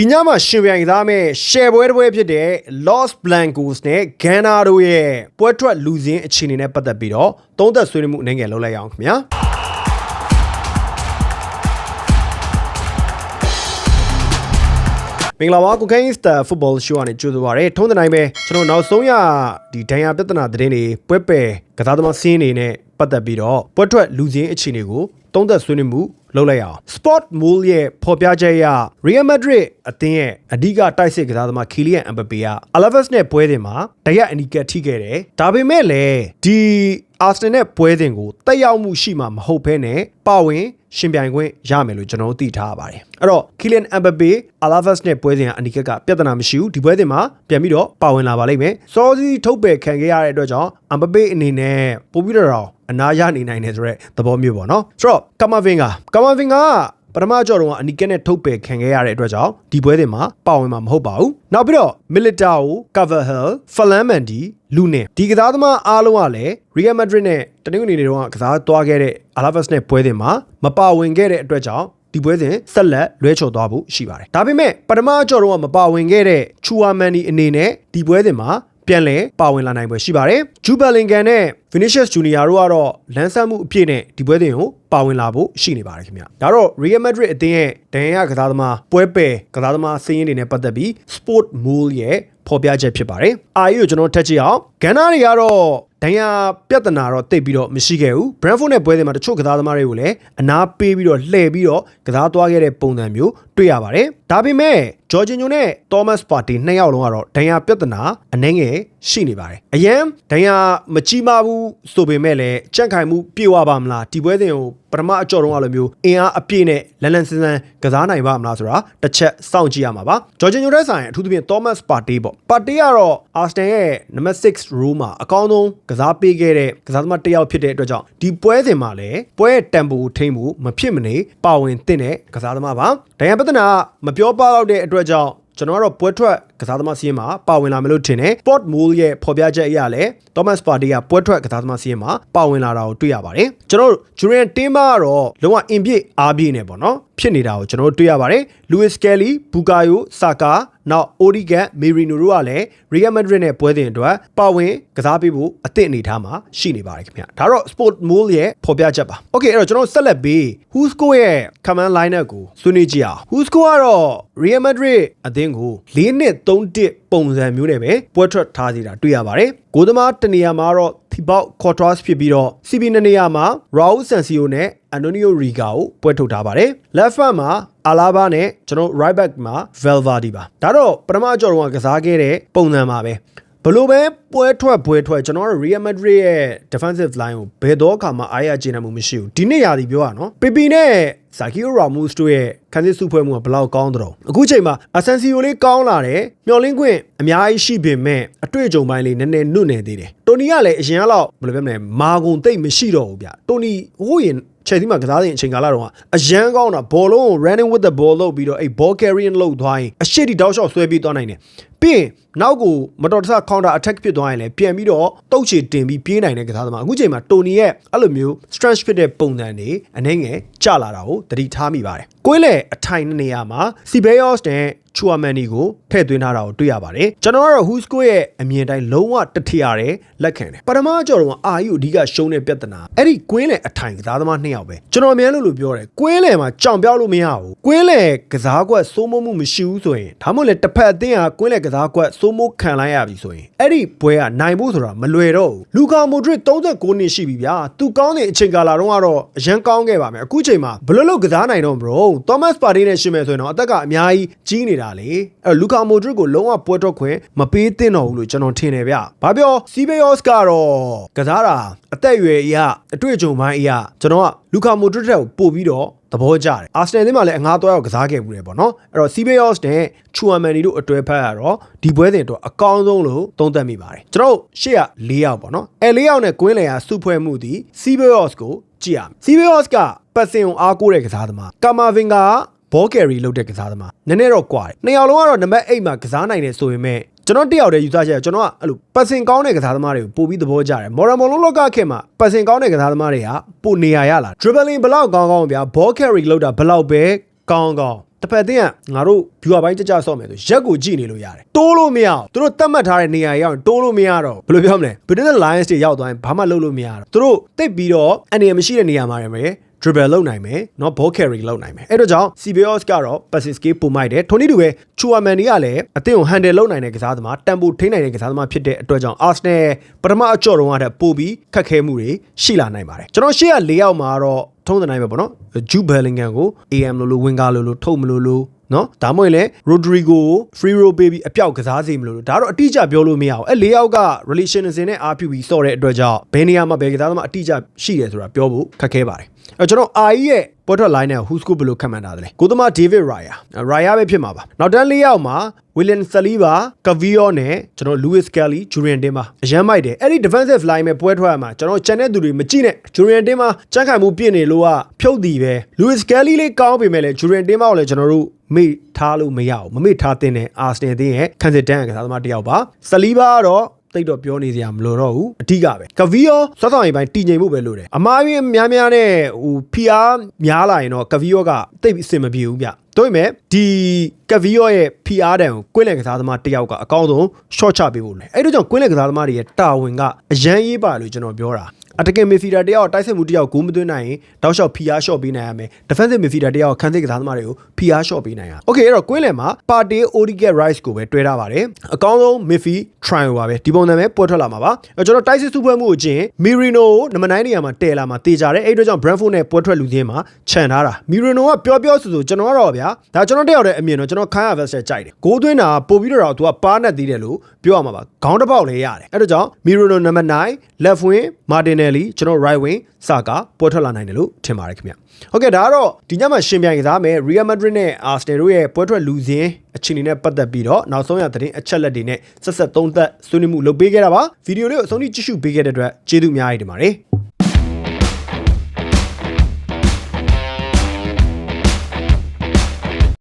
ဒီညမှာရှင်ပြိုင်သားမဲ့ရှယ်ပွဲတစ်ပွဲဖြစ်တဲ့ Los Blancos နဲ့ Ghana တို့ရဲ့ပွဲထွက်လူစင်းအခြေအနေနဲ့ပတ်သက်ပြီးတော့သုံးသက်ဆွေးနွေးမှုအနေငယ်လုပ်လိုက်ရအောင်ခင်ဗျာမင်္ဂလာပါကိုကိုင်းစတာဖုတဘောရှိုးကနေကြိုဆိုပါရစေထုံးတဲ့တိုင်းပဲကျွန်တော်နောက်ဆုံးရဒီဒဏ်ရာပြဿနာသတင်းတွေပွဲပယ်ကစားသမားစင်းနေနဲ့ပတ်သက်ပြီးတော့ပွဲထွက်လူစင်းအခြေအနေကိုသုံးသက်ဆွေးနွေးမှု လုပ်လိုက်ရအောင် Sport Mall ရဲ့ဖော်ပြချက်အရ Real Madrid အသင်းရဲ့အဓိကတိုက်စစ်ကစားသမား Kylian Mbappe က Alaves နဲ့ပွဲစဉ်မှာတရက်အနီးကပ်ထိခဲ့တယ်ဒါပေမဲ့လည်းဒီအာစနယ်နဲ့ပွဲစဉ်ကိုတက်ရောက်မှုရှိမှာမဟုတ်ဘဲနဲ့ပါဝင်ရှင်ပြိုင်ခွင့်ရမယ်လို့ကျွန်တော်တို့သိထားရပါတယ်အဲ့တော့ Kylian Mbappe Alaves နဲ့ပွဲစဉ်ကအနီးကပ်ကပြဿနာမရှိဘူးဒီပွဲစဉ်မှာပြန်ပြီးတော့ပါဝင်လာပါလိမ့်မယ်စောစီထုတ်ပယ်ခံခဲ့ရတဲ့အတွက်ကြောင့် Mbappe အနေနဲ့ပို့ပြီးတော့ အနာရနေနိုင်တယ်ဆိုတော့သဘောမျိုးပေါ့နော်ဆိုတော့ကမာဗင်ကကမာဗင်ကပထမကြော်တော့အနီကက်နဲ့ထုတ်ပယ်ခံခဲ့ရတဲ့အတွက်ကြောင့်ဒီပွဲစဉ်မှာပါဝင်မှာမဟုတ်ပါဘူးနောက်ပြီးတော့ Militao, Carvajal, Fernandes, Lunin ဒီကစားသမားအားလုံးကလည်း Real Madrid နဲ့တနင်္ဂနွေနေ့တုန်းကကစားသွားခဲ့တဲ့ Alaves နဲ့ပွဲစဉ်မှာမပါဝင်ခဲ့တဲ့အတွက်ကြောင့်ဒီပွဲစဉ်ဆက်လက်လွဲချော်သွားဖို့ရှိပါတယ်ဒါပေမဲ့ပထမကြော်တော့မပါဝင်ခဲ့တဲ့ Chouamani အနေနဲ့ဒီပွဲစဉ်မှာ ပြန်လည်ပါဝင်လာနိုင်ပွဲရှိပါတယ်။ဂျူဘယ်လင်ဂန်နဲ့ Vinicius Junior တို့ကတော့လမ်းဆန်းမှုအပြည့်နဲ့ဒီပွဲတင်ကိုပါဝင်လာဖို့ရှိနေပါတယ်ခင်ဗျ။ဒါတော့ Real Madrid အသင်းရဲ့ဒဏ်ရာကစားသမားပွဲပယ်ကစားသမားစည်းရင်းတွေနဲ့ပတ်သက်ပြီး Sport Mule ရဲ့ဖော်ပြချက်ဖြစ်ပါတယ်။အာရီကိုကျွန်တော်ထက်ကြည့်အောင်။ဂန်နာတွေကတော့ဒဏ်ရာပြဿနာတော့တိတ်ပြီးတော့မရှိခဲ့ဘူး။ Brentford နဲ့ပွဲစဉ်မှာတချို့ကစားသမားတွေကိုလည်းအနာပေးပြီးတော့လှည့်ပြီးတော့ကစားသွားခဲ့တဲ့ပုံစံမျိုး တွေ့ရပါတယ်။ဒါပေမဲ့ဂျော်ဂျင်ညိုနဲ့ Thomas Partey နှစ်ယောက်လုံးကတော့ဒဏ်ရာပြဿနာအနှဲငယ်ရှိနေပါတယ်။အရန်ဒဏ်ရာမကြီးမားဘူးဆိုပေမဲ့လည်းကြန့်ခိုင်မှုပြေဝပါမလားဒီပွဲစဉ်ကိုပထမအကြော်တုံးအလိုမျိုးအင်အားအပြည့်နဲ့လန်လန်ဆန်းဆန်းကစားနိုင်ပါမလားဆိုတာတစ်ချက်စောင့်ကြည့်ရမှာပါဂျော်ဂျင်ညိုတဲ့ဆိုင်အထူးသဖြင့် Thomas Partey ပေါ့ Partey ကတော့ Arsenal ရဲ့ number 6 row မှာအကောင်းဆုံးကစားပေးခဲ့တဲ့ကစားသမားတစ်ယောက်ဖြစ်တဲ့အတွက်ကြောင့်ဒီပွဲစဉ်မှာလည်းပွဲရဲ့တန်ဖိုးထိမ့်မှုမဖြစ်မနေပါဝင်သင့်တဲ့ကစားသမားပါဒဏ်ရာပဒနာမပြောပါတော့တဲ့အတွက်ကြောင့်ကျွန်တော်ကတော့ပွဲထွက်ကစားသမားစီးရင်မှာပါဝင်လာမယ်လို့ထင်တယ် Port Mole ရဲ့ဖော်ပြချက်အရလည်း Thomas Partey ကပွဲထွက်ကစားသမားစီးရင်မှာပါဝင်လာတာကိုတွေ့ရပါတယ်ကျွန်တော်တို့ Julian Timber ကတော့လုံးဝအင်ပြည့်အားပြည့်နေပေါ့နော်ဖြစ်နေတာကိုကျွန်တော်တို့တွေ့ရပါတယ် Luis Kelly Bukayo Saka နောက် Origan Merino တို့ကလည်း Real Madrid နဲ့ပွဲတင်အတွက်ပါဝင်ကစားပေးဖို့အသင့်အနေထားမှာရှိနေပါတယ်ခင်ဗျဒါတော့ Sport Mole ရဲ့ဖော်ပြချက်ပါ Okay အဲ့တော့ကျွန်တော်ဆက်လက်ပြီး Whosko ရဲ့ command lineup ကိုဆွေးနွေးကြည့်အောင် Whosko ကတော့ Real Madrid အသင်းကို၄နှစ်3တစ်ပုံစံမျိုးနဲ့ပဲပွဲထွက်ထားစီတာတွေ့ရပါတယ်။ကိုသမားတနေရာမှာတော့ Thibaut Courtois ဖြစ်ပြီးတော့ CB နှစ်နေရာမှာ Raul Sancio နဲ့ Antonio Riga ကိုပွဲထုတ်ထားပါတယ်။ Left back မှာ Alaba နဲ့ကျွန်တော် right back မှာ Valverde ပါ။ဒါတော့ပထမကြော်တော့ကစားခဲ့တဲ့ပုံစံပါပဲ။ဘလို့ပဲပွဲထွက်ပွဲထွက်ကျွန်တော်တို့ Real Madrid ရဲ့ defensive line ကိုဘယ်တော့အခါမှအားရကျေနပ်မှုမရှိဘူးဒီနေ့ရာသီပြောရနော်ပီပီနဲ့ Sergio Ramos တို့ရဲ့ခန်းစစ်စုဖွဲ့မှုကဘယ်လောက်ကောင်းတဲ့တော့အခုချိန်မှာ Asensio လေးကောင်းလာတယ်မျော်လင့်ခွင့်အများကြီးရှိပေမဲ့အတွေ့အကြုံပိုင်းလေးနည်းနည်းနုနေသေးတယ်တိုနီကလည်းအရင်ကတော့ဘယ်လိုပြောမလဲမာဂုံတိတ်မရှိတော့ဘူးဗျတိုနီဟိုးရင် ချက်သီးမှာကစားတဲ့အချိန်ကာလတုန်းကအရန်ကောင်းတာဘောလုံးကို running with the ball လုပ်ပြီးတော့အဲ့ ball carrying လုပ်သွားရင်အရှိတီတောက်လျှောက်ဆွဲပြီးသွားနိုင်တယ် ပြီးရင်နောက်ကိုမတော်တဆ counter attack ဖြစ်သွားရင်လည်းပြန်ပြီးတော့တုတ်ချေတင်ပြီးပြေးနိုင်တဲ့ကစားသမားအခုချိန်မှာတိုနီရဲ့အဲ့လိုမျိုး stretch ဖြစ်တဲ့ပုံစံတွေအနေငယ်ကျလာတာကိုသတိထားမိပါတယ်ကိုယ်လေအထိုင်နေရာမှာ Sibeyos နဲ့ချူအာမန်နီကိုထည့်သွင်းထားတာကိုတွေ့ရပါတယ်ကျွန်တော်ကတော့ Husko ရဲ့အမြင်တိုင်းလုံးဝတထရတဲ့လက်ခံတယ်ပထမကြော်တော့အာယူအဓိကရှုံးတဲ့ပြဿနာအဲ့ဒီကွင်းလေအထိုင်ကစားသမားနှစ်ယောက်ပဲကျွန်တော်အများလို့လို့ပြောတယ်ကွင်းလေမှာကြောင်ပြောက်လို့မရဘူးကွင်းလေကစားကွက်စိုးမိုးမှုမရှိဘူးဆိုရင်ဒါမှမဟုတ်လေတစ်ဖက်အသင်းကကွင်းလေကစားကွက်စိုးမိုးခံလိုက်ရပြီဆိုရင်အဲ့ဒီပွဲကနိုင်ဖို့ဆိုတာမလွယ်တော့ဘူးလူကာမိုဒရစ်39နှစ်ရှိပြီဗျာသူကောင်းတဲ့အချိန်ကာလတုန်းကတော့အရန်ကောင်းခဲ့ပါမယ်အခုချိန်မှာဘယ်လိုလုပ်ကစားနိုင်တော့မလို့သောမတ်ပါတီနဲ့ရှင်မယ်ဆိုရင်တော့အသက်ကအများကြီးကြီးနေတာလေအဲ့လူကာမိုဒရစ်ကိုလုံးဝပွဲတော့ခွင့်မပေးသင့်တော့ဘူးလို့ကျွန်တော်ထင်တယ်ဗျ။ဘာပြောစီဘေယော့စ်ကတော့ကစားတာအသက်အရွယ်အရအတွေ့အကြုံပိုင်းအရကျွန်တော်ကလူကာမိုဒရစ်ကိုပို့ပြီးတော့သဘောကျတယ်အာဆနယ်သင်းမှာလည်းအငားသွားရောက်ကစားခဲ့မှုတယ်ပေါ့နော်အဲ့တော့စီဘေယော့စ်နဲ့ချူအမန်နီတို့အတွဲဖက်ရတော့ဒီပွဲစဉ်တော့အကောင်းဆုံးလို့သုံးသပ်မိပါတယ်ကျွန်တော်ရှေ့က၄ယောက်ပေါ့နော်အဲ၄ယောက်နဲ့ကွင်းလယ်ကစုဖွဲ့မှုဒီစီဘေယော့စ်ကိုကြည့်ရမယ်စီဘေယော့စ်ကပတ်စင်အောင်အားကိုးတဲ့ကစားသမားကာမာဗင်ကဘောကယ်ရီလုပ်တဲ့ကစားသမားနည်းနည်းတော့ကွာတယ်နှစ်ယောက်လုံးကတော့နံပါတ်8မှာကစားနိုင်တယ်ဆိုပေမဲ့ ကျွန်တော်တယောက်တည်းယူဆချက်ကျွန်တော်ကအဲ့လိုပတ်စင်ကောင်းတဲ့ကစားသမားတွေကိုပို့ပြီးသဘောကျတယ်မော်ရမော်လုံးလောကခေတ်မှာပတ်စင်ကောင်းတဲ့ကစားသမားတွေကပို့နေရရလာ dribbling ဘလောက်ကောင်းကောင်းဗျာ ball carry လောက်တာဘလောက်ပဲကောင်းကောင်းတစ်ဖက်အသင်းကငါတို့ viewer ပိုင်းကြကြဆော့မယ်ဆိုရက်ကိုကြည့်နေလို့ရတယ်တိုးလို့မရအောင်သူတို့တတ်မှတ်ထားတဲ့နေရာရောက်ရင်တိုးလို့မရတော့ဘယ်လိုပြောမလဲ Business Lions တွေရောက်သွားရင်ဘာမှလုပ်လို့မရတော့သူတို့တိတ်ပြီးတော့အနေရမရှိတဲ့နေရာမှာရမယ် dribble လုပ်နိုင်မယ်เนาะ ball carry လုပ်နိုင်မယ်အဲ့တော့ကြောင့် CBOS ကတော့ passing skill ပုံမိုက်တယ်ထိုနည်းတူပဲ Chuaman တွေကလည်းအသင်းကို handle လုပ်နိုင်တဲ့ကစားသမားတန်ဖိုးထိန်းနိုင်တဲ့ကစားသမားဖြစ်တဲ့အတွက်ကြောင့် Arsenal ပထမအကြော့တုန်းကတည်းကပို့ပြီးခက်ခဲမှုတွေရှိလာနိုင်ပါတယ်ကျွန်တော်ရှေ့က၄ယောက်မှာတော့ထုံးတဲ့နိုင်ပဲပေါ့နော် Jude Bellingham ကို AM လို့လို့ Winger လို့လို့ထုတ်မလို့လို့ နော်ဒါမှမဟုတ်လေ Rodrigo ကို free roll baby အပြောက်ကစားစီမလို့လို့ဒါတော့အတိအကျပြောလို့မရအောင်အဲ့၄ယောက်က relation စင်နဲ့အားပြုပြီးစော့တဲ့အတွက်ကြောင့်ဘယ်နေရာမှာဘယ်ကစားသမားအတိအကျရှိတယ်ဆိုတာပြောဖို့ခက်ခဲပါတယ်အဲ့တော့ကျွန်တော် RE ရဲ့ ပေါ်ထွက် line နဲ့ who's good ဘယ်လိုခန့်မှန်းတာလဲကိုသမား David Raya Raya ပဲဖြစ်မှာပါနောက်တန်း၄ယောက်မှာ William Saliba Cavio နဲ့ကျွန်တော် Lewis Kelly Julian Timber အရန်မိုက်တယ်အဲ့ဒီ defensive line ပဲပွဲထွက်ရမှာကျွန်တော်ချန်တဲ့သူတွေမကြည့်နဲ့ Julian Timber စက်ခိုင်မှုပြည့်နေလို့ကဖြုတ်တီပဲ Lewis Kelly လေးကောင်းပေမဲ့လည်း Julian Timber ကိုလည်းကျွန်တော်တို့မေ့ထားလို့မရအောင်မမေ့ထားတဲ့နဲ့ Arsenal အသင်းရဲ့ခံစစ်တန်းကစားသမားတစ်ယောက်ပါ Saliba ကတော့ တိတ်တော့ပြောနေစရာမလိုတော့ဘူးအဓိကပဲကဗီယောစောစောရင်ပိုင်းတည်ငြိမ်မှုပဲလို့တယ်အမားရင်းများများနဲ့ဟိုဖီအားများလာရင်တော့ကဗီယောကတိတ်အဆင်မပြေဘူးဗျတို့ပေမဲ့ဒီကဗီယောရဲ့ဖီအားတန်ကိုကွင်းလည်ကစားသမားတစ်ယောက်ကအကောင်းဆုံး short ချပေးဖို့လေအဲ့တို့ကြောင့်ကွင်းလည်ကစားသမားတွေရဲ့တာဝန်ကအရန်ရေးပါလို့ကျွန်တော်ပြောတာ အတကင်မီဖီဒါတယောက်တိုက်စစ်မှုတယောက်ဂိုးမသွင်းနိုင်ရင်တောက်လျှောက်ဖီအားလျှော့ပေးနိုင်ရမယ် defensive midfielder တယောက်ခံစစ်ကစားသမားတွေကိုဖီအားလျှော့ပေးနိုင်ရ Okay အဲ့တော့ကွင်းလယ်မှာ Partey Odegaard Rice ကိုပဲတွဲထားပါတယ်အကောင်းဆုံး midfield trio ပါပဲဒီပုံစံပဲပွဲထွက်လာမှာပါကျွန်တော်တိုက်စစ်စုပွဲမှုအချင်း Mirino ကိုနံပါတ်9နေရာမှာတည်လာမှာတေချာတယ်အဲ့အတွက်ကြောင့် Brentford နဲ့ပွဲထွက်လူချင်းမှာခြံထားတာ Mirino ကပြောပြောဆိုဆိုကျွန်တော်ကတော့ဗျာဒါကျွန်တော်တယောက်တည်းအမြင်တော့ကျွန်တော်ခိုင်းရ Vester ကြိုက်တယ်ဂိုးသွင်းတာပို့ပြီးတော့သူကပါနဲ့သေးတယ်လို့ပြောရမှာပါခေါင်းတစ်ပေါက်လည်းရတယ်အဲ့တော့ကြောင့် Mirino နံပါတ်9 left wing Martinez Martinelli ကျွန်တော် right wing စကာပွဲထွက်လာနိုင်တယ်လို့ထင်ပါတယ်ခင်ဗျဟုတ်ကဲ့ဒါကတော့ဒီညမှာရှင်ပြိုင်ကစားမယ် Real Madrid နဲ့ Arsenal တို့ရဲ့ပွဲထွက်လူစင်းအခြေအနေနဲ့ပတ်သက်ပြီးတော့နောက်ဆုံးရသတင်းအချက်လက်တွေနဲ့ဆက်ဆက်သုံးသပ်ဆွေးနွေးမှုလုပ်ပေးခဲ့တာပါဗီဒီယိုလေးကိုအဆုံးထိကြည့်ရှုပေးခဲ့တဲ့အတွက်ကျေးဇူးအများကြီးတင်ပါတယ်